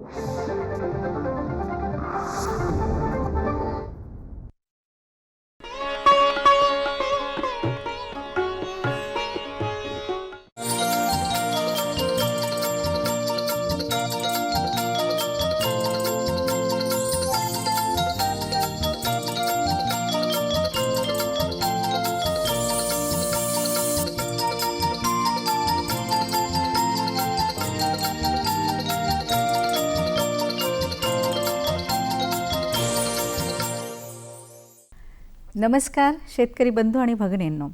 Thank you. नमस्कार शेतकरी बंधू आणि भगिनींनो.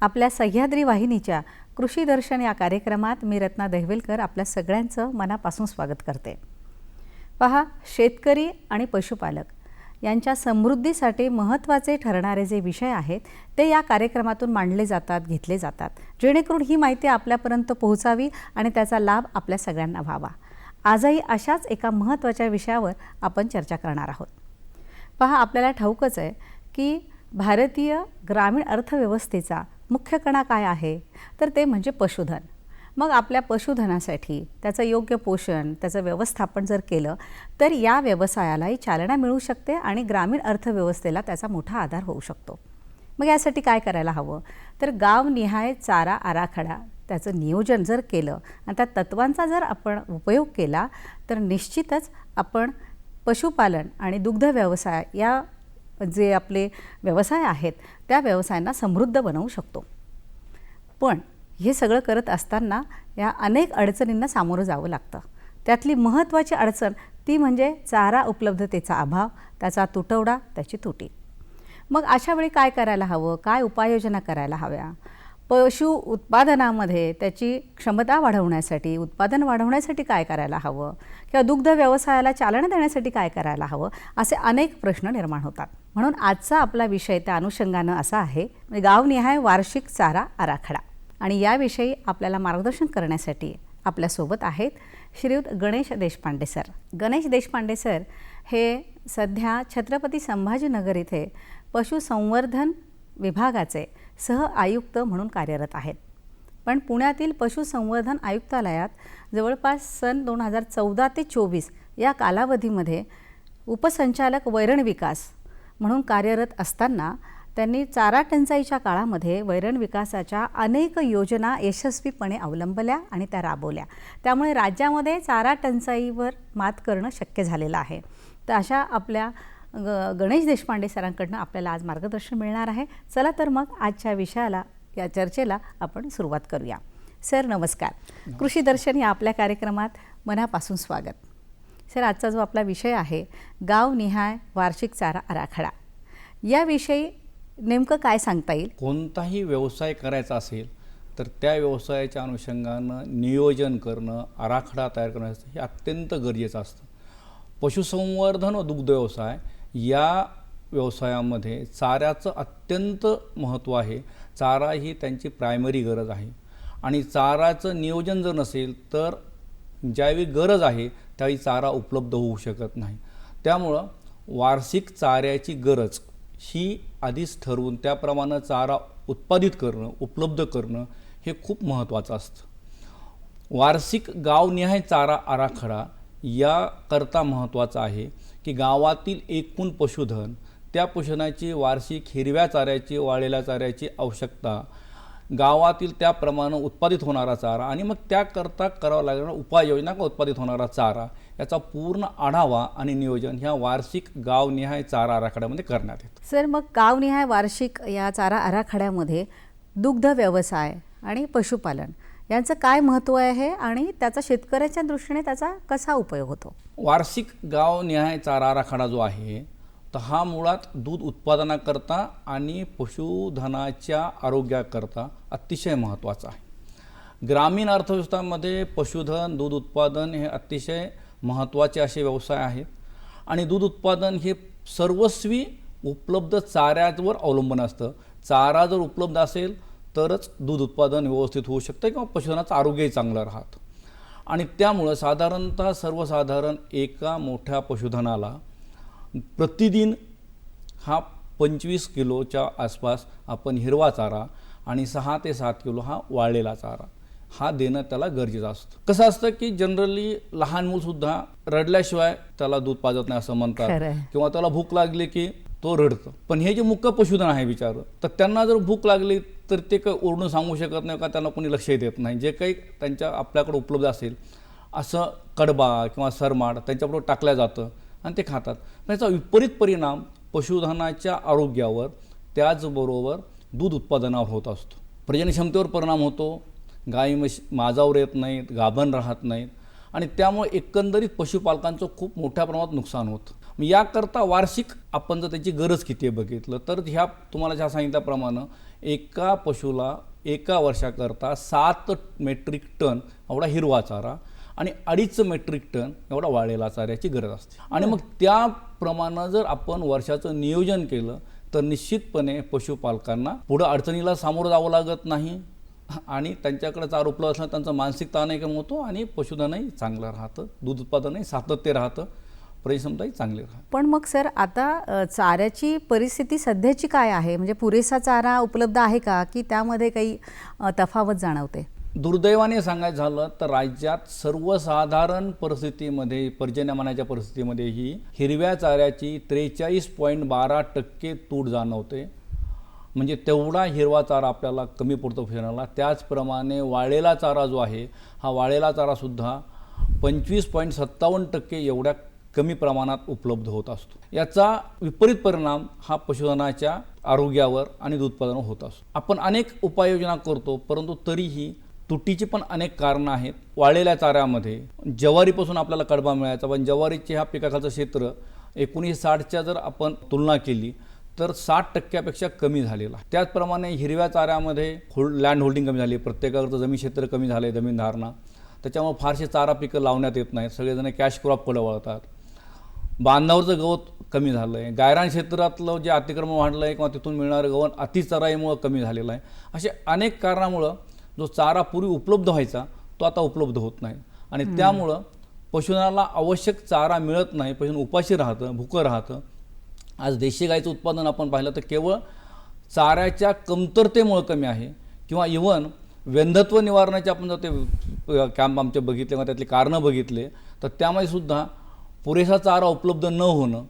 आपल्या सह्याद्री वाहिनीच्या कृषी दर्शन या कार्यक्रमात मी रत्ना दहिवेलकर आपल्या सगळ्यांचं मनापासून स्वागत करते. पहा शेतकरी आणि पशुपालक यांच्या समृद्धीसाठी महत्त्वाचे ठरणारे जे विषय आहेत ते या कार्यक्रमातून मांडले जातात घेतले जातात. जेणेकरून ही माहिती आपल्यापर्यंत पोहोचावी आणि त्याचा लाभ आपल्या सगळ्यांना व्हावा. आजही अशाच एका महत्त्वाच्या विषयावर आपण चर्चा करणार आहोत. पहा आपल्याला ठाऊकच आहे की भारतीय ग्रामीण अर्थव्यवस्थेचा मुख्य कणा काय आहे? तर ते म्हणजे पशुधन. मग आपल्या पशुधनासाठी त्याचं योग्य पोषण त्याचं व्यवस्थापन जर केलं तर या व्यवसायालाही चालना मिळू शकते आणि ग्रामीण अर्थव्यवस्थेला त्याचा मोठा आधार होऊ शकतो. मग यासाठी काय करायला हवं? तर गावनिहाय चारा आराखडा त्याचं नियोजन जर केलं आणि त्या तत्वांचा जर आपण उपयोग केला तर निश्चितच आपण पशुपालन आणि दुग्ध व्यवसाय या जे आपले व्यवसाय आहेत त्या व्यवसायांना समृद्ध बनवू शकतो. पण हे सगळं करत असताना या अनेक अडचणींना सामोरं जावं लागतं. त्यातली महत्त्वाची अडचण ती म्हणजे चारा उपलब्धतेचा अभाव त्याचा तुटवडा त्याची तुटी. मग अशा वेळी काय करायला हवं? काय उपाययोजना करायला हव्या? पशु उत्पादनामध्ये त्याची क्षमता वाढवण्यासाठी उत्पादन वाढवण्यासाठी काय करायला हवं? किंवा दुग्ध व्यवसायाला चालना देण्यासाठी काय करायला हवं असे अनेक प्रश्न निर्माण होतात. म्हणून आजचा आपला विषय त्या अनुषंगानं असा आहे गावनिहाय वार्षिक चारा आराखडा. आणि याविषयी आपल्याला मार्गदर्शन करण्यासाठी आपल्यासोबत आहेत श्रीयुत गणेश देशपांडे सर. गणेश देशपांडे सर हे सध्या छत्रपती संभाजीनगर इथे पशुसंवर्धन विभागाचे सह आयुक्त म्हणून कार्यरत आहेत. पण पुण्यातील पशुसंवर्धन आयुक्तालयात जवळपास सन दोन हजार चौदा ते चोवीस या कालावधीमध्ये उपसंचालक वैरण विकास म्हणून कार्यरत असताना त्यांनी चारा टंचाईच्या काळामध्ये वैरण विकासाच्या अनेक योजना यशस्वीपणे अवलंबल्या आणि त्या राबवल्या. त्यामुळे राज्यामध्ये चारा टंचाईवर मात करणं शक्य झालेलं आहे. तर अशा आपल्या ग गणेश देशपांडे सरांकडनं आपल्याला आज मार्गदर्शन मिळणार आहे. चला तर मग आजच्या विषयाला या चर्चेला आपण सुरुवात करूया. सर नमस्कार. कृषी दर्शन या आपल्या कार्यक्रमात मनापासून स्वागत. सर आजचा जो आपला विषय आहे गावनिहाय वार्षिक चारा आराखडा. याविषयी नेमकं काय सांगता येईल? कोणताही व्यवसाय करायचा असेल तर त्या व्यवसायाच्या अनुषंगानं नियोजन करणं आराखडा तयार करणं हे अत्यंत गरजेचं असतं. पशुसंवर्धन व दुग्ध व्यवसाय या व्यवसायामध्ये चाऱ्याचं अत्यंत महत्त्व आहे. चारा ही त्यांची प्रायमरी गरज आहे. आणि चाराचं नियोजन जर नसेल तर ज्यावेळी गरज आहे त्यावेळी चारा उपलब्ध होऊ शकत नाही. त्यामुळं वार्षिक चाऱ्याची गरज ही आधीच ठरवून त्याप्रमाणे चारा उत्पादित करणं उपलब्ध करणं हे खूप महत्त्वाचं असतं. वार्षिक गावनिहाय चारा आराखडा याकरता महत्त्वाचा आहे की गावातील एकूण पशुधन त्या पशुधनाची वार्षिक हिरव्या चाऱ्याची वाळलेल्या चाऱ्याची आवश्यकता. गावातील त्याप्रमाणे उत्पादित होणारा चारा आणि मग त्याकरता करावा लागणारा उपाययोजना का उत्पादित होणारा चारा याचा पूर्ण आढावा आणि नियोजन ह्या वार्षिक गावनिहाय चारा आराखड्यामध्ये करण्यात येतं. सर मग गावनिहाय वार्षिक या चारा आराखड्यामध्ये दुग्ध व्यवसाय आणि पशुपालन यांचं काय महत्त्व आहे आणि त्याचा शेतकऱ्याच्या दृष्टीने त्याचा कसा उपयोग होतो? वार्षिक गावनिहाय चारा आराखडा जो आहे तर हा मुळात दूध उत्पादनाकरता आणि पशुधनाच्या आरोग्याकरता अतिशय महत्त्वाचा आहे. ग्रामीण अर्थव्यवस्थामध्ये पशुधन दूध उत्पादन हे अतिशय महत्त्वाचे असे व्यवसाय आहेत आणि दूध उत्पादन हे सर्वस्वी उपलब्ध चाऱ्यावर अवलंबून असतं. चारा जर उपलब्ध असेल तरच दूध उत्पादन व्यवस्थित होऊ शकतं किंवा पशुधनाचं आरोग्यही चांगलं राहतं. आणि त्यामुळं साधारणतः सर्वसाधारण एका मोठ्या पशुधनाला प्रतिदिन हा पंचवीस किलोच्या आसपास आपण हिरवा चारा आणि सहा ते सात किलो हा वाळलेला चारा. हा देणं त्याला गरजेचं असतं. कसं असतं की जनरली लहान मूलसुद्धा रडल्याशिवाय त्याला दूध पाजत नाही असं म्हणतात. किंवा त्याला भूक लागली की तो रडतं. पण हे जे मुख्य पशुधन आहे बिचारं तर त्यांना जर भूक लागली तर ते काही ओरडून सांगू शकत नाही का? त्यांना कोणी लक्ष देत नाही. जे काही त्यांच्या आपल्याकडे उपलब्ध असेल असं कडबा किंवा सरमाड त्यांच्याबरोबर टाकलं जातं. आणि ते खातात. याचा विपरीत परिणाम पशुधनाच्या आरोग्यावर त्याचबरोबर दूध उत्पादनावर होत असतो. प्रजन क्षमतेवर परिणाम होतो. गाई म्हशी माजावर येत नाहीत गाभण राहत नाहीत. आणि त्यामुळे एकंदरीत पशुपालकांचं खूप मोठ्या प्रमाणात नुकसान होतं. मग याकरता वार्षिक आपण जर त्याची गरज किती आहे बघितलं तर ह्या तुम्हाला ज्या सांगितल्याप्रमाणे एका पशुला एका वर्षाकरता सात मेट्रिक टन एवढा हिरवा चारा आणि अडीच मेट्रिक टन एवढा वाळलेला चाऱ्याची गरज असते. आणि मग त्याप्रमाणे जर आपण वर्षाचं नियोजन केलं तर निश्चितपणे पशुपालकांना पुढं अडचणीला सामोरं जावं लागत नाही. आणि त्यांच्याकडे चार उपलब्ध असल्यानं त्यांचा मानसिक ताणही कमी होतो आणि पशुधनही चांगलं राहतं दूध उत्पादनही सातत्य राहतं परिक्षमताही चांगली राहते. पण मग सर आता चाऱ्याची परिस्थिती सध्याची काय आहे? म्हणजे पुरेसा चारा उपलब्ध आहे का? की त्यामध्ये काही तफावत जाणवते? दुर्दैवाने सांगायचं झालं तर राज्यात सर्वसाधारण परिस्थितीमध्ये पर्जन्यमानाच्या परिस्थितीमध्ये ही हिरव्या चाऱ्याची त्रेचाळीस पॉईंट बारा टक्के तूट जाणवते. म्हणजे तेवढा हिरवा चारा आपल्याला कमी पडतो फिरण्याला. त्याचप्रमाणे वाळलेला चारा जो आहे हा वाळलेला चारासुद्धा पंचवीस पॉईंट सत्तावन्न टक्के एवढ्या कमी प्रमाणात उपलब्ध होत असतो. याचा विपरीत परिणाम हा पशुधनाच्या आरोग्यावर आणि दूध उत्पादनावर होत असतो. आपण अनेक उपाययोजना करतो परंतु तरीही तुटीची पण अनेक कारणं आहेत. वाळलेल्या चाऱ्यामध्ये ज्वारीपासून आपल्याला कडबा मिळायचा पण ज्वारीचे ह्या पिकाखालचं क्षेत्र एकोणीसशे साठच्या जर आपण तुलना केली तर साठ टक्क्यापेक्षा कमी झालेला आहे. त्याचप्रमाणे हिरव्या चाऱ्यामध्ये होल्ड लँड होल्डिंग कमी झाली प्रत्येकाकडचं जमीन क्षेत्र कमी झालं आहे जमीन धारणा. त्याच्यामुळे फारसे चारा पिकं लावण्यात येत नाहीत. सगळेजण कॅश क्रॉपकडे वळतात. बांधावरचं गवत कमी झालं आहे गायरान क्षेत्रातलं जे अतिक्रमण वाढलं आहे किंवा तिथून मिळणारं गवत अतिचराईमुळं कमी झालेलं आहे. असे अनेक कारणामुळं जो चारा पूर्वी उपलब्ध व्हायचा तो आता उपलब्ध होत नाही. आणि त्यामुळं पशुधनाला आवश्यक चारा मिळत नाही पशुधन उपाशी राहतं भुकं राहतं. आज देशी गाईचं उत्पादन आपण पाहिलं तर केवळ चाऱ्याच्या कमतरतेमुळं कमी आहे. किंवा इवन व्यंधत्व निवारणाचे आपण जर ते कॅम्प आमचे बघितले किंवा त्यातले कारणं बघितले तर त्यामध्ये सुद्धा पुरेसा चारा उपलब्ध न होणं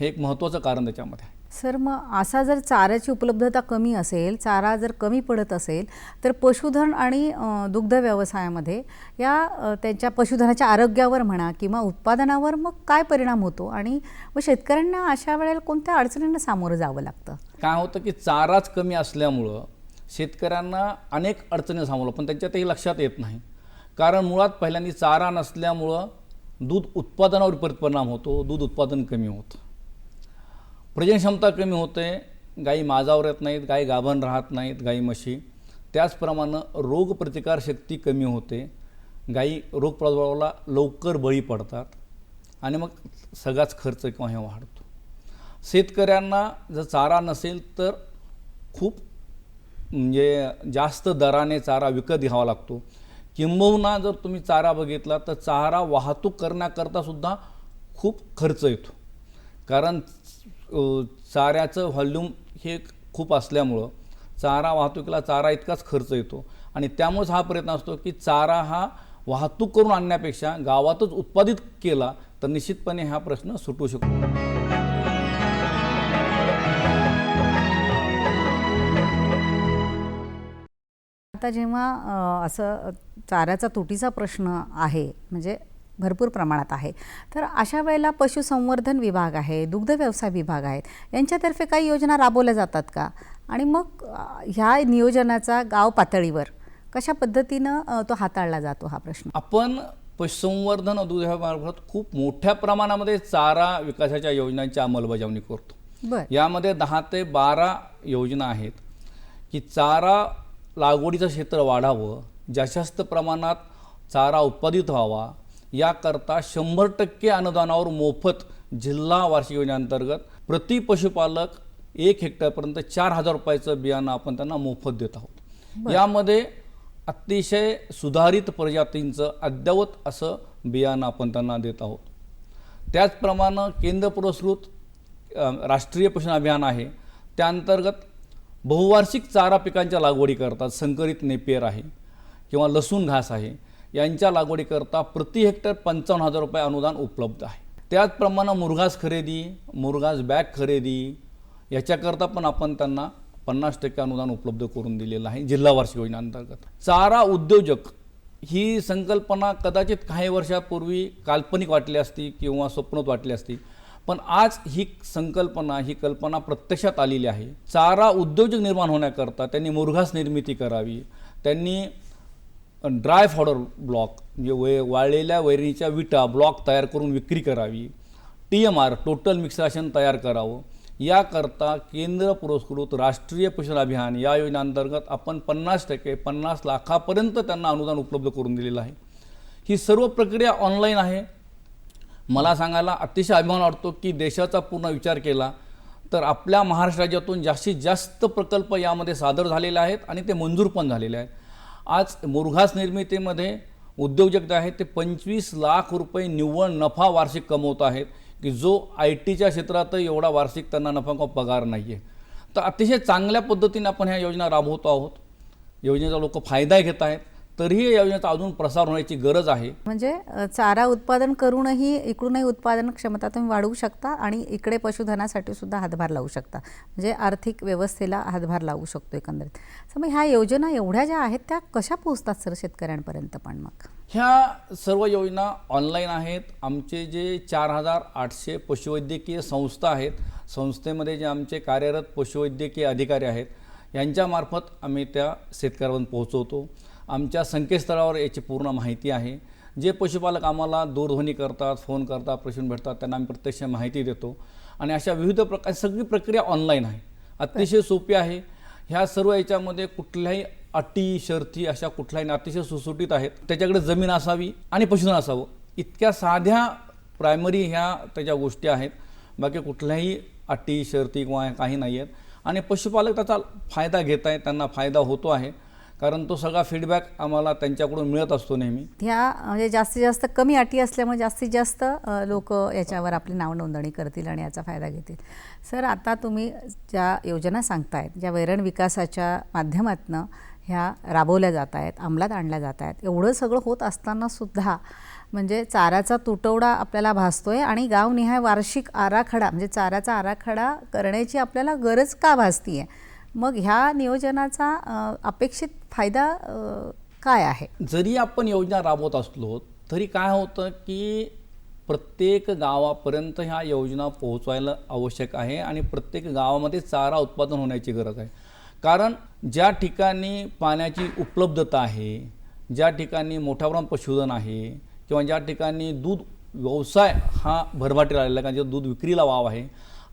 हे एक महत्त्वाचं कारण त्याच्यामध्ये आहे. सर मग असा जर चाऱ्याची उपलब्धता कमी असेल चारा जर कमी पडत असेल तर पशुधन आणि दुग्ध व्यवसायामध्ये या त्यांच्या पशुधनाच्या आरोग्यावर म्हणा किंवा उत्पादनावर मग काय परिणाम होतो? आणि मग शेतकऱ्यांना अशा वेळेला कोणत्या अडचणींना सामोरं जावं लागतं? काय होतं की चाराच कमी असल्यामुळं शेतकऱ्यांना अनेक अडचणी सामोरं पण त्यांच्यातही लक्षात येत नाही. कारण मुळात पहिल्यांदा चारा नसल्यामुळं दूध उत्पादनावर परिणाम होतो दूध उत्पादन कमी होतं. प्रजनक्षमता कमी होते गाई माजावर येत नाहीत गाई गाभण राहत नाहीत गाई म्हशी. त्याचप्रमाणे रोगप्रतिकारशक्ती कमी होते. गाई रोग प्रादुर्भावाला लवकर बळी पडतात आणि मग सगळाच खर्च किंवा हे वाढतो. शेतकऱ्यांना जर चारा नसेल तर खूप म्हणजे जास्त दराने चारा विकत घ्यावा लागतो. किंबहुना जर तुम्ही चारा बघितला तर चारा वाहतूक करण्याकरता सुद्धा खूप खर्च येतो. कारण चाऱ्याचं व्हॉल्यूम हे खूप असल्यामुळं चारा वाहतुकीला चारा इतकाच खर्च येतो. आणि त्यामुळेच हा प्रयत्न असतो की चारा हा वाहतूक करून आणण्यापेक्षा गावातच उत्पादित केला तर निश्चितपणे हा प्रश्न सुटू शकतो. आता जेव्हा असं चाऱ्याचा तुटीचा प्रश्न आहे म्हणजे भरपूर प्रमाणात आहे. तर अशा वेळेला पशुसंवर्धन विभाग आहे दुग्ध व्यवसाय विभाग आहेत यांच्यातर्फे काही योजना राबवल्या जातात का? आणि मग ह्या नियोजनाचा गाव पातळीवर कशा पद्धतीनं तो हाताळला जातो हा प्रश्न? आपण पशुसंवर्धन दुधामार्फत खूप मोठ्या प्रमाणामध्ये चारा विकासाच्या योजनांची अंमलबजावणी करतो. बर. यामध्ये दहा ते बारा योजना आहेत की चारा लागवडीचं क्षेत्र वाढावं जास्त प्रमाणात चारा उत्पादित व्हावा याकरता शंभर टक्के अनुदानावर मोफत जिल्हा वार्षिक योजनेअंतर्गत प्रति पशुपालक एक हेक्टरपर्यंत चार हजार रुपयाचं बियाणं आपण त्यांना मोफत देत आहोत. यामध्ये अतिशय सुधारित प्रजातींचं अद्ययावत असं बियाणं आपण त्यांना देत आहोत. त्याचप्रमाणे केंद्र पुरस्कृत राष्ट्रीय पोषण अभियान आहे. त्याअंतर्गत बहुवार्षिक चारा पिकांच्या लागवडी करतात. संकरित नेपियर आहे किंवा लसूण घास आहे. यांच्या लागवडीकरता प्रति हेक्टर पंचावन्न हजार रुपये अनुदान उपलब्ध आहे. त्याचप्रमाणे मुरघास खरेदी मुरघास बॅग खरेदी याच्याकरता पण आपण त्यांना पन्नास टक्के अनुदान उपलब्ध करून दिलेलं आहे जिल्हा वार्षिक योजनेअंतर्गत. चारा उद्योजक ही संकल्पना कदाचित काही वर्षापूर्वी काल्पनिक वाटली असती किंवा स्वप्नत वाटली असती पण आज ही संकल्पना ही कल्पना प्रत्यक्षात आलेली आहे. चारा उद्योजक निर्माण होण्याकरता त्यांनी मुरघास निर्मिती करावी त्यांनी ड्राय फॉडर ब्लॉक म्हणजे वे वाळलेल्या वैरणीच्या विटा ब्लॉक तयार करून विक्री करावी. T M R total mixed ration तयार करावं. याकरता केंद्र पुरस्कृत राष्ट्रीय पोषण अभियान या योजनेअंतर्गत आपण पन्नास टक्के पन्नास लाखापर्यंत त्यांना अनुदान उपलब्ध करून दिलेलं आहे. ही सर्व प्रक्रिया ऑनलाईन आहे. मला सांगायला अतिशय अभिमान वाटतो की देशाचा पूर्ण विचार केला तर आपल्या महाराष्ट्र राज्यातून जास्तीत जास्त प्रकल्प यामध्ये सादर झालेले आहेत आणि ते मंजूर पण झालेले आहेत. आज मुरघास निर्मितीमध्ये उद्योजक जे आहेत ते पंचवीस लाख रुपये निव्वळ नफा वार्षिक कमवत आहेत की जो आय टीच्या क्षेत्रात एवढा वार्षिक त्यांना नफा किंवा पगार नाही आहे तर अतिशय चांगल्या पद्धतीने आपण ह्या योजना राबवतो आहोत. योजनेचा लोक फायदा घेत आहेत. तरीही या योजनेचा अजून प्रसार होण्याची गरज आहे. म्हणजे चारा उत्पादन करूनही इकडूनही उत्पादन क्षमता तुम्ही वाढवू शकता आणि इकडे पशुधनासाठी सुद्धा हातभार लावू शकता. म्हणजे आर्थिक व्यवस्थेला हातभार लावू शकतो एकंदरीत. तर मग ह्या योजना एवढ्या ज्या आहेत त्या कशा पोहोचतात सर शेतकऱ्यांपर्यंत पण मग? ह्या सर्व योजना ऑनलाईन आहेत. आमचे जे चार हजार आठशे पशुवैद्यकीय संस्था आहेत संस्थेमध्ये जे आमचे कार्यरत पशुवैद्यकीय अधिकारी आहेत यांच्यामार्फत आम्ही त्या शेतकऱ्यापर्यंत पोहोचवतो. आमच्या संकेतस्थळावर याची पूर्ण माहिती आहे. जे पशुपालक आम्हाला दूरध्वनी करतात फोन करतात प्रश्न भेटतात त्यांना आम्ही प्रत्यक्ष माहिती देतो. आणि अशा विविध प्रकार सगळी प्रक्रिया ऑनलाईन आहे. अतिशय सोपी आहे. ह्या सर्व याच्यामध्ये कुठल्याही अटी शर्ती अशा कुठल्याही अतिशय सुसुटीत आहेत. त्याच्याकडे जमीन असावी आणि पशुधन असावं. इतक्या साध्या प्रायमरी ह्या त्याच्या गोष्टी आहेत. बाकी कुठल्याही अटी शर्ती किंवा काही नाही आहेत आणि पशुपालक त्याचा फायदा घेत आहेत त्यांना फायदा होतो आहे. कारण तो सगळा फीडबॅक आम्हाला त्यांच्याकडून मिळत असतो नेहमी. ह्या म्हणजे जास्तीत जास्त कमी अटी असल्यामुळे जास्तीत जास्त लोक याच्यावर आपली नाव नोंदणी करतील आणि याचा फायदा घेतील. सर आता तुम्ही ज्या योजना सांगतायत ज्या वैरण विकासाच्या माध्यमातून ह्या राबवल्या जात आहेत अंमलात आणल्या जात आहेत एवढं सगळं होत असताना सुद्धा म्हणजे चाऱ्याचा तुटवडा आपल्याला भासतो आहे आणि गावनिहाय वार्षिक आराखडा म्हणजे चाऱ्याचा आराखडा करण्याची आपल्याला गरज का भासती आहे मग ह्या नियोजनाचा अपेक्षित फायदा काय आहे? जरी आपण योजना राबवत असलो तरी काय होतं की प्रत्येक गावापर्यंत ह्या योजना पोहोचवायला आवश्यक आहे आणि प्रत्येक गावामध्ये चारा उत्पादन होण्याची गरज आहे. कारण ज्या ठिकाणी पाण्याची उपलब्धता आहे ज्या ठिकाणी मोठ्या प्रमाणात पशुधन आहे किंवा ज्या ठिकाणी दूध व्यवसाय हा भरभाटीला आलेला आहे कारण दूध विक्रीला वाव आहे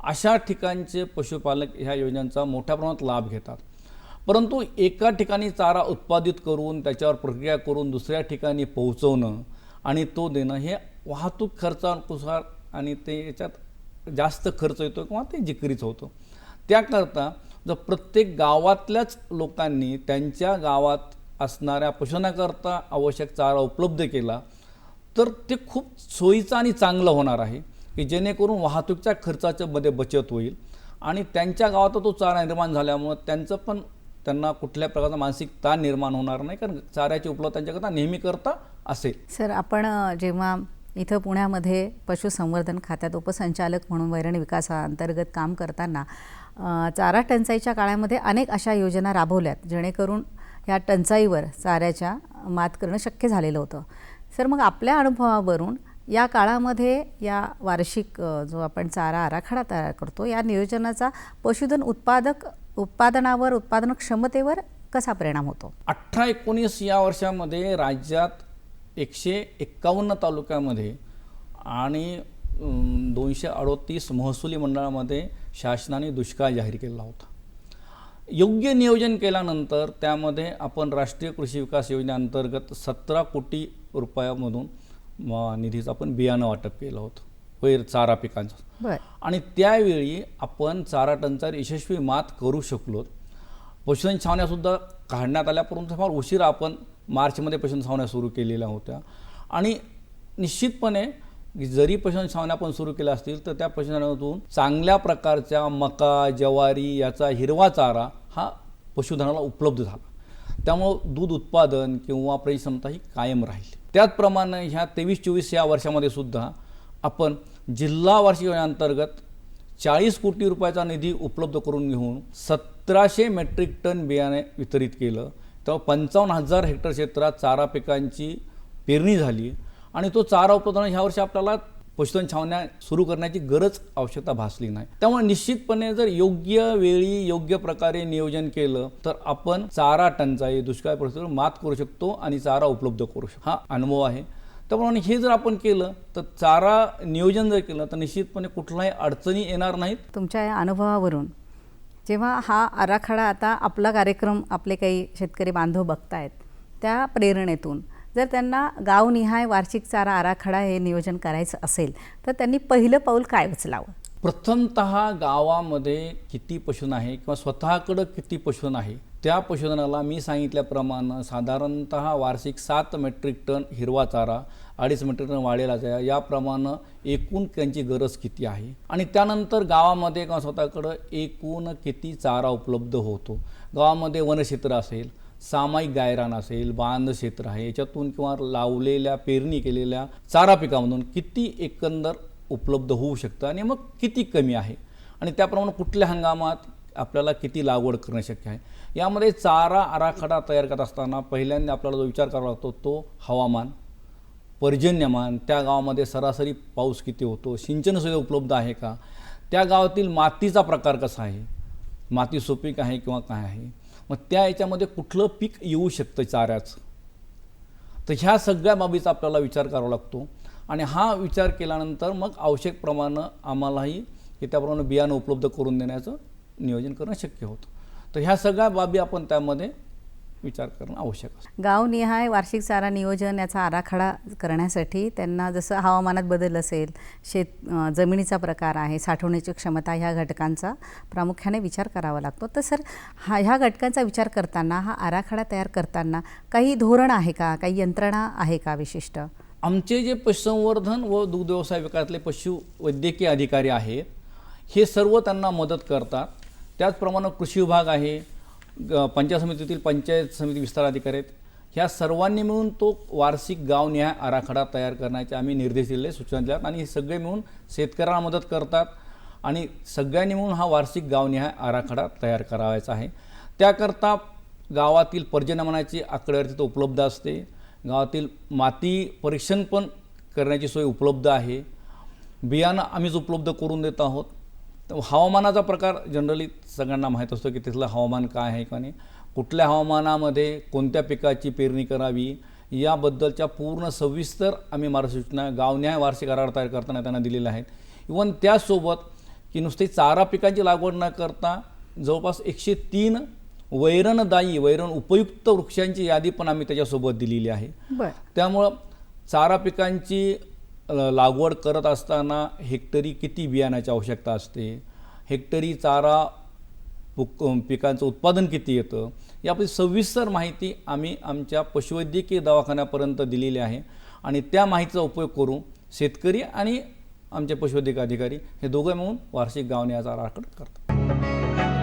अशा ठिकाणचे पशुपालक ह्या योजनांचा मोठ्या प्रमाणात लाभ घेतात. परंतु एका ठिकाणी चारा उत्पादित करून त्याच्यावर प्रक्रिया करून दुसऱ्या ठिकाणी पोहोचवणं आणि तो देणं हे वाहतूक खर्चानुसार आणि ते याच्यात जास्त खर्च येतो किंवा ते जिकरीच होतं. त्याकरता जर प्रत्येक गावातल्याच लोकांनी त्यांच्या गावात असणाऱ्या पशुनाकरता आवश्यक चारा उपलब्ध केला तर ते खूप सोयीचं आणि चांगलं होणार आहे. की जेणेकरून वाहतूकच्या खर्चाच्या मध्ये बचत होईल. आणि त्यांच्या गावात तो चारा निर्माण झाल्यामुळं त्यांचं पण त्यांना कुठल्या प्रकारचा मानसिक ताण निर्माण होणार नाही कारण चाऱ्याची उपलब्ध त्यांच्याकरता नेहमी करता असेल. सर आपण जेव्हा इथं पुण्यामध्ये पशुसंवर्धन खात्यात उपसंचालक म्हणून वैरण विकासाअंतर्गत काम करताना चारा टंचाईच्या काळामध्ये अनेक अशा योजना राबवल्यात जेणेकरून ह्या टंचाईवर चाऱ्याच्या मात करणं शक्य झालेलं होतं. सर मग आपल्या अनुभवावरून या काळामध्ये या वार्षिक जो आपण चारा आराखडा तयार करतो या नियोजनाचा पशुधन उत्पादक उत्पादनावर उत्पादन क्षमतेवर कसा परिणाम होतो? अठरा एकोणीस या वर्षामध्ये राज्यात एकशे एक्कावन्न तालुक्यामध्ये आणि दोनशे अडोतीस महसुली मंडळामध्ये शासनाने दुष्काळ जाहीर केलेला होता. योग्य नियोजन केल्यानंतर त्यामध्ये आपण राष्ट्रीय कृषी विकास योजनेअंतर्गत सतरा कोटी रुपयामधून निधीचं आपण बियाणं वाटप केलं होतं. वैर चारा पिकांचं. आणि त्यावेळी आपण चारा टंचाईवर यशस्वी मात करू शकलो. पशुधन छावण्यासुद्धा काढण्यात आल्या. परंतु फार उशिरा आपण मार्चमध्ये पशुधन छावण्या सुरू केलेल्या होत्या. आणि निश्चितपणे जरी पशुधन छावण्या आपण सुरू केल्या असतील तर त्या पशुधनातून चांगल्या प्रकारच्या मका ज्वारी याचा हिरवा चारा हा पशुधनाला उपलब्ध झाला. त्यामुळं दूध उत्पादन किंवा क्षमता ही कायम राहील. त्याचप्रमाणे ह्या तेवीस चोवीस या वर्षामध्ये सुद्धा आपण जिल्हा वार्षिक योजनेअंतर्गत चाळीस कोटी रुपयाचा निधी उपलब्ध करून घेऊन सतराशे मेट्रिक टन बियाणे वितरित केलं. तेव्हा पंचावन्न हजार हेक्टर क्षेत्रात चारा पिकांची पेरणी झाली. आणि तो चारा उत्पादन ह्या वर्षी आपल्याला पशुधन छावण्या सुरू करण्याची गरज आवश्यकता भासली नाही. त्यामुळे निश्चितपणे जर योग्य वेळी योग्य प्रकारे नियोजन केलं तर आपण चारा टंचाई दुष्काळ परिस्थितीवर मात करू शकतो आणि चारा उपलब्ध करू शकतो. हा अनुभव आहे. त्याप्रमाणे हे जर आपण केलं तर चारा नियोजन जर केलं तर निश्चितपणे कुठलाही अडचणी येणार नाहीत. तुमच्या या अनुभवावरून जेव्हा हा आराखडा आता आपला कार्यक्रम आपले काही शेतकरी बांधव बघतायत त्या प्रेरणेतून जर त्यांना गावनिहाय वार्षिक चारा आराखडा हे नियोजन करायचं असेल तर त्यांनी पहिलं पाऊल काय उचलावं? प्रथमत गावामध्ये किती पशुधन आहे किंवा स्वतःकडं किती पशुधन आहे त्या पशुधनाला मी सांगितल्याप्रमाणे साधारणत वार्षिक सात मेट्रिक टन हिरवा चारा अडीच मेट्रिक टन वाढेला चारा याप्रमाणे एकूण त्यांची गरज किती आहे? आणि त्यानंतर गावामध्ये किंवा स्वतःकडं एकूण किती चारा उपलब्ध होतो? गावामध्ये वनक्षेत्र असेल सामायिक गायरान असेल बांध क्षेत्र आहे याच्यातून किंवा लावलेल्या पेरणी केलेल्या चारा पिकामधून किती एकंदर उपलब्ध होऊ शकतं आणि मग किती कमी आहे? आणि त्याप्रमाणे कुठल्या हंगामात आपल्याला किती लागवड करणं शक्य आहे? यामध्ये चारा आराखडा तयार करत असताना पहिल्यांदा आपल्याला जो विचार करावा लागतो तो हवामान पर्जन्यमान त्या गावामध्ये सरासरी पाऊस किती होतो सिंचन सुविधा उपलब्ध आहे का? त्या गावातील मातीचा प्रकार कसा आहे? माती सुपीक आहे किंवा काय आहे? मग त्या याच्यामध्ये कुठलं पीक येऊ शकतं चाऱ्याचं? तर ह्या सगळ्या बाबीचा आपल्याला विचार करावा लागतो. आणि हा विचार केल्यानंतर मग आवश्यक प्रमाणं आम्हालाही त्याप्रमाणे बियाणं उपलब्ध करून देण्याचं नियोजन करणं शक्य होतं. तर ह्या सगळ्या बाबी आपण त्यामध्ये विचार करणं आवश्यक असतं. गावनिहाय वार्षिक चारा नियोजन याचा आराखडा करण्यासाठी त्यांना जसं हवामानात बदल असेल शेत जमिनीचा प्रकार आहे साठवण्याची क्षमता ह्या घटकांचा प्रामुख्याने विचार करावा लागतो. तर सर हा ह्या घटकांचा विचार करताना हा आराखडा तयार करताना काही धोरण आहे का? काही यंत्रणा आहे का विशिष्ट? आमचे जे पशुसंवर्धन व दुग्ध व्यवसाय विकासातले पशु वैद्यकीय अधिकारी आहेत हे सर्व त्यांना मदत करतात. त्याचप्रमाणे कृषी विभाग आहे पंचायत समितीतील पंचायत समिती विस्तार अधिकारी आहेत. ह्या सर्वांनी मिळून तो वार्षिक गावनिहाय आराखडा तयार करण्याचे आम्ही निर्देश दिले सूचना दिल्यात. आणि हे सगळे मिळून शेतकऱ्यांना मदत करतात आणि सगळ्यांनी मिळून हा वार्षिक गावनिहाय आराखडा तयार करावायचा आहे. त्याकरता गावातील पर्जन्यमानाची आकडेवारी तिथं उपलब्ध असते. गावातील माती परीक्षण पण करण्याची सोय उपलब्ध आहे. बियाणं आम्हीच उपलब्ध करून देत आहोत. तर हवामानाचा प्रकार जनरली सगळ्यांना माहीत असतो की तिथलं हवामान काय आहे का नाही. कुठल्या हवामानामध्ये कोणत्या पिकाची पेरणी करावी याबद्दलच्या पूर्ण सविस्तर आम्ही मार्गसूचना गावन्याय वार्षिक करार तयार करताना त्यांना दिलेल्या आहेत इवन त्यासोबत की नुसती चारा पिकांची लागवड न करता जवळपास एकशे तीन वैरणदायी वैरण उपयुक्त वृक्षांची यादी पण आम्ही त्याच्यासोबत दिलेली आहे. त्यामुळं चारा पिकांची लागवड करत असताना हेक्टरी किती बियाण्याची आवश्यकता असते? हेक्टरी चारा पुक पिकांचं उत्पादन किती येतं? यापैकी सविस्तर माहिती आम्ही आमच्या पशुवैद्यकीय दवाखान्यापर्यंत दिलेली आहे. आणि त्या माहितीचा उपयोग करून शेतकरी आणि आमचे पशुवैद्यकीय अधिकारी हे दोघं मिळून वार्षिक गावने याचा आराखडा करतात.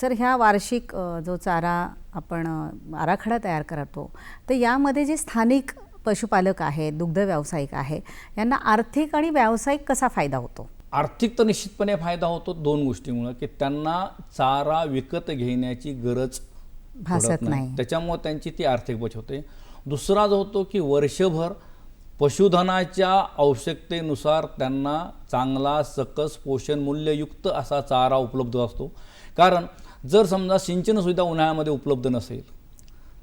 सर ह्या वार्षिक जो चारा आपण आराखडा तयार करतो तर यामध्ये जे स्थानिक पशुपालक आहेत दुग्ध व्यावसायिक आहे यांना आर्थिक आणि व्यावसायिक कसा फायदा होतो? आर्थिक तर निश्चितपणे फायदा होतो दोन गोष्टीमुळं की त्यांना चारा विकत घेण्याची गरज भासत नाही. त्याच्यामुळे त्यांची ती आर्थिक बचत होते. दुसरा जो होतो की वर्षभर पशुधनाच्या आवश्यकतेनुसार त्यांना चांगला सकस पोषण मूल्ययुक्त असा चारा उपलब्ध असतो. कारण जर समजा सिंचनसुविधा उन्हाळ्यामध्ये उपलब्ध नसेल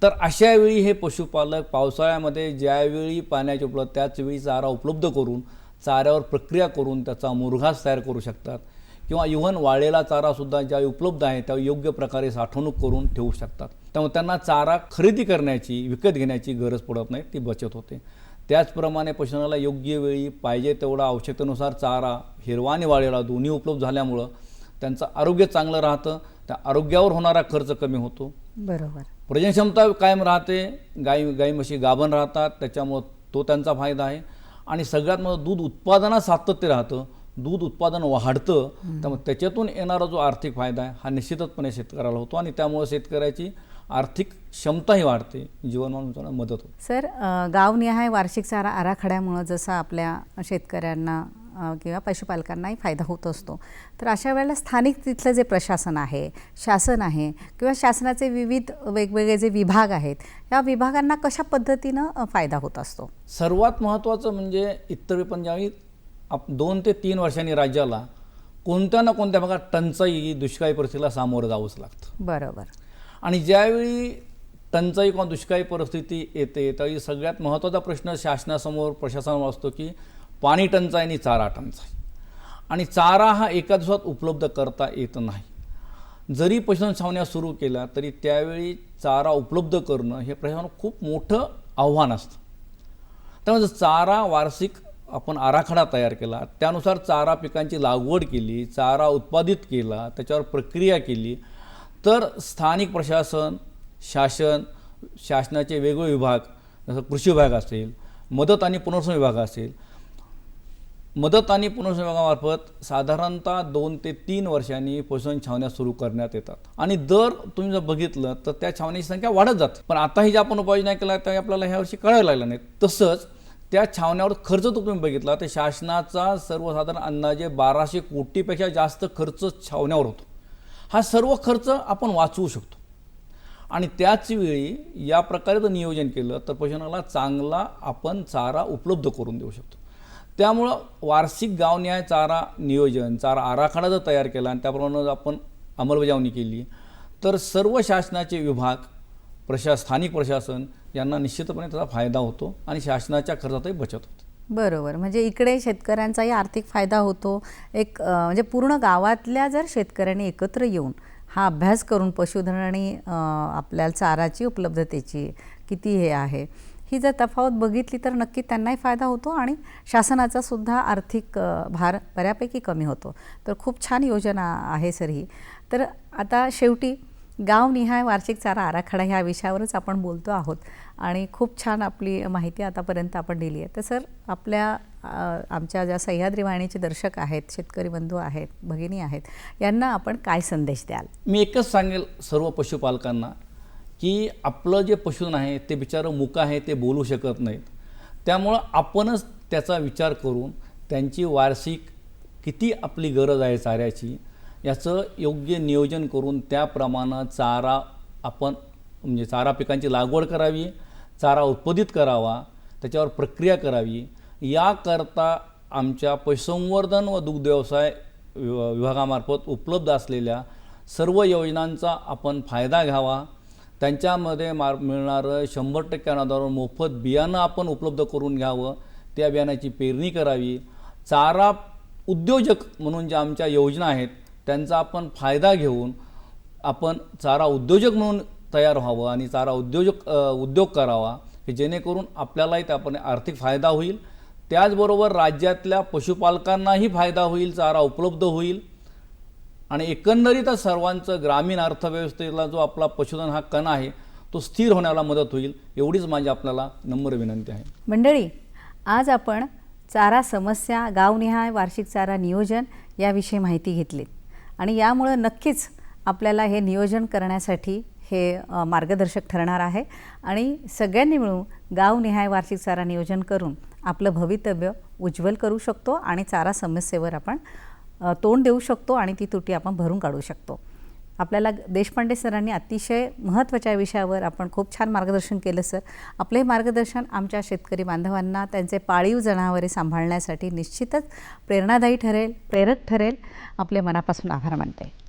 तर अशावेळी हे पशुपालक पावसाळ्यामध्ये ज्यावेळी पाण्याची उपलब्ध त्याचवेळी चारा उपलब्ध करून चाऱ्यावर प्रक्रिया करून त्याचा मुरघास तयार करू शकतात किंवा इव्हन वाळलेला चारासुद्धा ज्यावेळी उपलब्ध आहे त्यावेळी योग्य प्रकारे साठवणूक करून ठेवू शकतात. त्यामुळे त्यांना चारा खरेदी करण्याची विकत घेण्याची गरज पडत नाही ती बचत होते. त्याचप्रमाणे पशुधनाला योग्य वेळी पाहिजे तेवढा आवश्यकतेनुसार चारा हिरवा आणि वाळलेला दोन्ही उपलब्ध झाल्यामुळं त्यांचं आरोग्य चांगलं राहतं. त्या आरोग्यावर होणारा खर्च कमी होतो. बरोबर. प्रजनक्षमता कायम राहते गाई गाई म्हशी गाभण राहतात त्याच्यामुळं तो त्यांचा फायदा आहे. आणि सगळ्यात महत्त्वाचं दूध उत्पादनात सातत्य राहतं दूध उत्पादन वाढतं त्यामुळे त्याच्यातून येणारा जो आर्थिक फायदा आहे हा निश्चितपणे शेतकऱ्याला होतो आणि त्यामुळे शेतकऱ्याची आर्थिक क्षमताही वाढते जीवनमान मदत होते. सर गावनिहाय वार्षिक चारा आराखड्यामुळं जसं आपल्या शेतकऱ्यांना किंवा पशुपालकांनाही फायदा होत असतो. तर अशा वेळेला स्थानिक तिथलं जे प्रशासन आहे शासन आहे किंवा शासनाचे विविध वेगवेगळे जे विभाग आहेत या विभागांना कशा पद्धतीनं फायदा होत असतो? सर्वात महत्त्वाचं म्हणजे इतर पंजाबी आप दोन ते तीन वर्षांनी राज्याला कोणत्या ना कोणत्या भागात टंचाई दुष्काळी परिस्थितीला सामोरं जावंच लागतं. बरोबर. आणि ज्यावेळी टंचाई किंवा दुष्काळी परिस्थिती येते त्यावेळी सगळ्यात महत्त्वाचा प्रश्न शासनासमोर प्रशासनावर असतो की पाणी टंचाई आणि चारा टंचाई. आणि चारा हा एका दिवसात उपलब्ध करता येत नाही. जरी पशुधन छावण्या सुरू केल्या तरी त्यावेळी चारा उपलब्ध करणं हे प्रशासन खूप मोठं आव्हान असतं. त्यामुळे जर चारा वार्षिक आपण आराखडा तयार केला त्यानुसार चारा पिकांची लागवड केली चारा उत्पादित केला त्याच्यावर प्रक्रिया केली तर स्थानिक प्रशासन शासन शासनाचे वेगवेगळे विभाग जसं कृषी विभाग असेल मदत आणि पुनर्वसन विभाग असेल मदत आणि पुनर्वसन विभागामार्फत साधारणतः दोन ते तीन वर्षांनी पोषण छावण्या सुरू करण्यात येतात. आणि दर तुम्ही जर बघितलं तर त्या छावण्याची संख्या वाढत जाते. पण आताही ज्या आपण उपाययोजना केल्या त्या आपल्याला ह्या वर्षी कळायला लागल्या नाहीत. तसंच त्या छावण्यावर खर्च तो तुम्ही बघितला तर शासनाचा सर्वसाधारण अंदाजे बाराशे कोटीपेक्षा जास्त खर्च छावण्यावर होतो. हा सर्व खर्च आपण वाचवू शकतो. आणि त्याच वेळी या प्रकारे जर नियोजन केलं तर पोषणाला चांगला आपण चारा उपलब्ध करून देऊ शकतो. त्यामुळं वार्षिक गावन्याय चारा नियोजन चारा आराखडा जर तयार केला आणि त्याप्रमाणे जर आपण अंमलबजावणी केली तर सर्व शासनाचे विभाग प्रशा स्थानिक प्रशासन यांना निश्चितपणे त्याचा फायदा होतो आणि शासनाच्या खर्चातही बचत होते. बरोबर. म्हणजे इकडे शेतकऱ्यांचाही आर्थिक फायदा होतो. एक म्हणजे पूर्ण गावातल्या जर शेतकऱ्यांनी एकत्र येऊन हा अभ्यास करून पशुधन आणि आपल्याला चाराची उपलब्धतेची किती हे आहे ही जर तफावत बघितली तर नक्की त्यांनाही फायदा होतो आणि शासनाचा सुद्धा आर्थिक भार बऱ्यापैकी कमी होतो. तर खूप छान योजना आहे सर ही. तर आता शेवटी गावनिहाय वार्षिक चारा आराखडा ह्या विषयावरच आपण बोलतो आहोत आणि खूप छान आपली माहिती आतापर्यंत आपण दिली आहे. तर सर आपल्या आमच्या ज्या सह्याद्री वाहिनीचे दर्शक आहेत शेतकरी बंधू आहेत भगिनी आहेत यांना आपण काय संदेश द्याल? मी एकच सांगेल सर्व पशुपालकांना की आपलं जे पशुधन आहे ते बिचारं मुका आहे ते बोलू शकत नाहीत. त्यामुळं आपणच त्याचा विचार करून त्यांची वार्षिक किती आपली गरज आहे चाऱ्याची याचं योग्य नियोजन करून त्याप्रमाणे चारा आपण म्हणजे चारा पिकांची लागवड करावी चारा उत्पादित करावा त्याच्यावर प्रक्रिया करावी याकरता आमच्या पशुसंवर्धन व दुग्ध व्यवसाय विभागामार्फत उपलब्ध असलेल्या सर्व योजनांचा आपण फायदा घ्यावा त्यांच्यामध्ये मार मिळणारं शंभर टक्के अनुदानावर मोफत बियाणं आपण उपलब्ध करून घ्यावं त्या बियाण्याची पेरणी करावी. चारा उद्योजक म्हणून ज्या आमच्या योजना आहेत त्यांचा आपण फायदा घेऊन आपण चारा उद्योजक म्हणून तयार व्हावं आणि चारा उद्योजक उद्योग करावा जेणेकरून आपल्यालाही त्यापणे आर्थिक फायदा होईल. त्याचबरोबर राज्यातल्या पशुपालकांनाही फायदा होईल चारा उपलब्ध होईल. आणि एकंदरीतच सर्वांचं ग्रामीण अर्थव्यवस्थेला जो आपला पशुधन हा कण आहे तो स्थिर होण्याला मदत होईल एवढीच माझी आपल्याला नम्र विनंती आहे. मंडळी आज आपण चारा समस्या गावनिहाय वार्षिक चारा नियोजन याविषयी माहिती घेतली. आणि यामुळं नक्कीच आपल्याला हे नियोजन करण्यासाठी हे मार्गदर्शक ठरणार आहे. आणि सगळ्यांनी मिळून गावनिहाय वार्षिक चारा नियोजन करून आपलं भवितव्य उज्ज्वल करू शकतो आणि चारा समस्येवर आपण तोंड देऊ शकतो आणि ती तुटी आपण भरून काढू शकतो. आपल्याला देशपांडे सरांनी अतिशय महत्त्वाच्या विषयावर आपण खूप छान मार्गदर्शन केलं सर. आपले मार्गदर्शन आमच्या शेतकरी बांधवांना त्यांचे पाळीव जनावरे सांभाळण्यासाठी निश्चितच प्रेरणादायी ठरेल प्रेरक ठरेल. आपले मनापासून आभार मानते.